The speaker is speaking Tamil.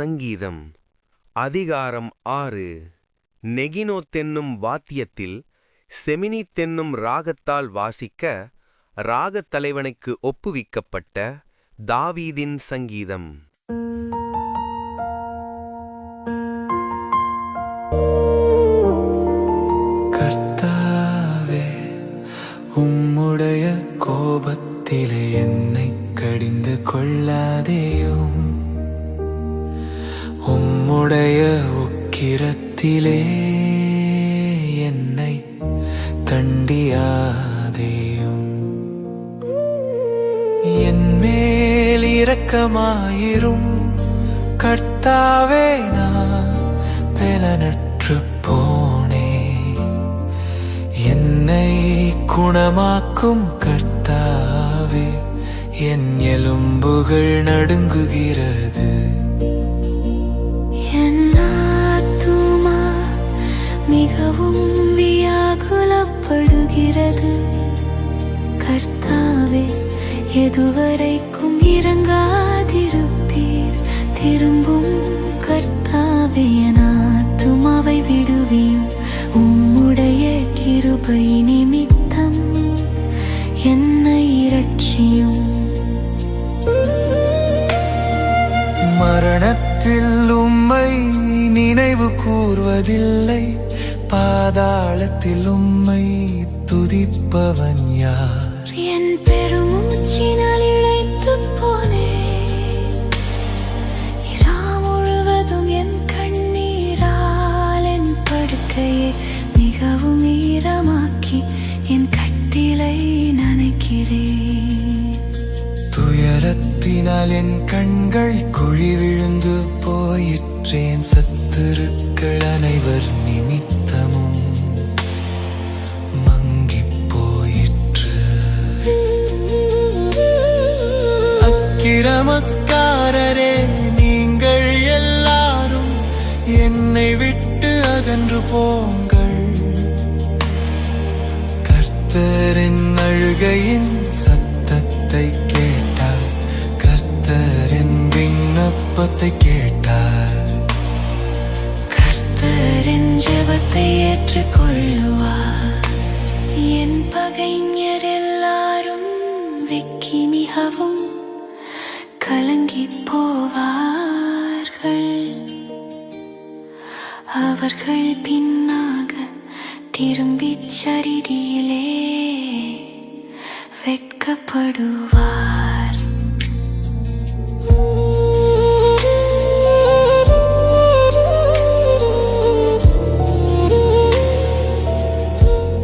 சங்கீதம் அதிகாரம் ஆறு. நெகினோ தென்னும் வாத்தியத்தில் செமினி தென்னும் ராகத்தால் வாசிக்க ராகத் தலைவனுக்கு ஒப்புவிக்கப்பட்ட தாவீதின் சங்கீதம். கர்த்தாவே உம்முடைய கோபத்திலே என்னை கடிந்து கொள்ளாதேயும். உக்கிரத்திலே என்னை தண்டியாதேயும். என் மேல் இரக்கமாயிரும். கர்த்தாவே நான் பெலனற்று போனே. என்னை குணமாக்கும் கர்த்தாவே என் எலும்புகள் நடுங்குகிறது. மிகவும் வியாகுலப்படுகிறது. கர்த்தாவே எதுவரைக்கும் இறங்காதிருப்பீர் திரும்பும் கர்த்தாவே என் விடுவியும். உம்முடைய கிருபை நிமித்தம் என்னை இரட்சியும். மரணத்தில் உம்மை நினைவு கூர்வதில்லை. பாதாளத்தில் உம்மை துதிப்பவன் யார்? என் பெருமூச்சினால் இழைத்து போனே. முழுவதும் என் கண்ணீரால் என் படுக்கையை மிகவும் ஈரமாக்கி என் கட்டிலை நினைக்கிறேன். துயரத்தினால் என் கண்கள் குழி விழுந்து போயிற்றேன். சத்துருக்கள் அனைவர் நிமித்தமும் மங்கி போயிற்று. அக்கிரமக்காரரே நீங்கள் எல்லாரும் என்னை விட்டு அகன்று போங்கள். கர்த்தரின் ஜெபத்தை ஏற்றுக்கொள்ளுவார் என் பகைஞர் எல்லாரும் வெக்கி மிகவும் கலங்கி போவார்கள். அவர்கள் பின்னாக திரும்பிச் சரிதியிலே வெட்கப்படுவார்.